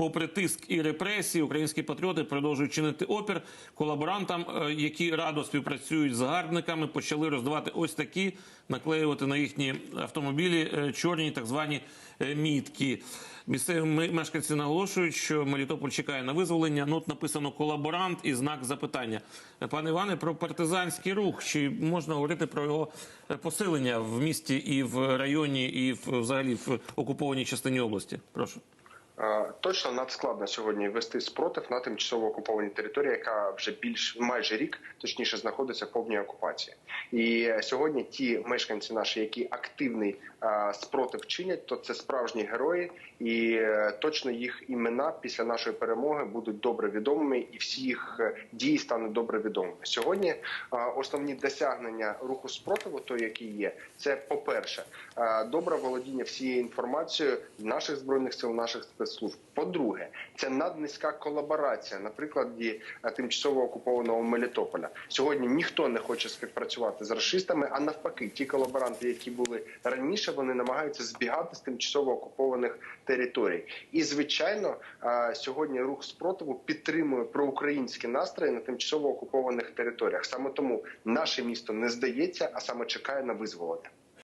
Попри тиск і репресії, українські патріоти продовжують чинити опір колаборантам, е, які радо співпрацюють з загарбниками, почали роздавати ось такі, наклеювати на їхні автомобілі е, чорні так звані е, мітки. Місцеві мешканці наголошують, що Мелітополь чекає на визволення. Ну, написано колаборант і знак запитання. Пане Іване, про партизанський рух. Чи можна говорити про його посилення в місті і в районі, і взагалі в окупованій частині області? Прошу. Е, Точно надскладно сьогодні вести спротив на тимчасово окупованій території, яка вже більш майже рік точніше знаходиться в повній окупації. І сьогодні ті мешканці наші, які активний е, спротив чинять, то це справжні герої, і е, точно їх імена після нашої перемоги будуть добре відомими, і всі їх дії стануть добре відомими. Сьогодні основні досягнення руху спротиву, той який є, це по перше, добре володіння всією інформацією наших збройних сил, наших спецслужб. По-друге, це наднизька колаборація, наприклад, е, тимчасово окупованого Мелітополя. Сьогодні ніхто не хоче співпрацювати з расистами, а навпаки, ті колаборанти, які були раніше, вони намагаються збігати з тимчасово окупованих територій. І звичайно, е, сьогодні рух спротиву підтримує проукраїнські настрої на тимчасово окупованих територіях. Саме тому наше місто не здається, а саме чекає на визволення.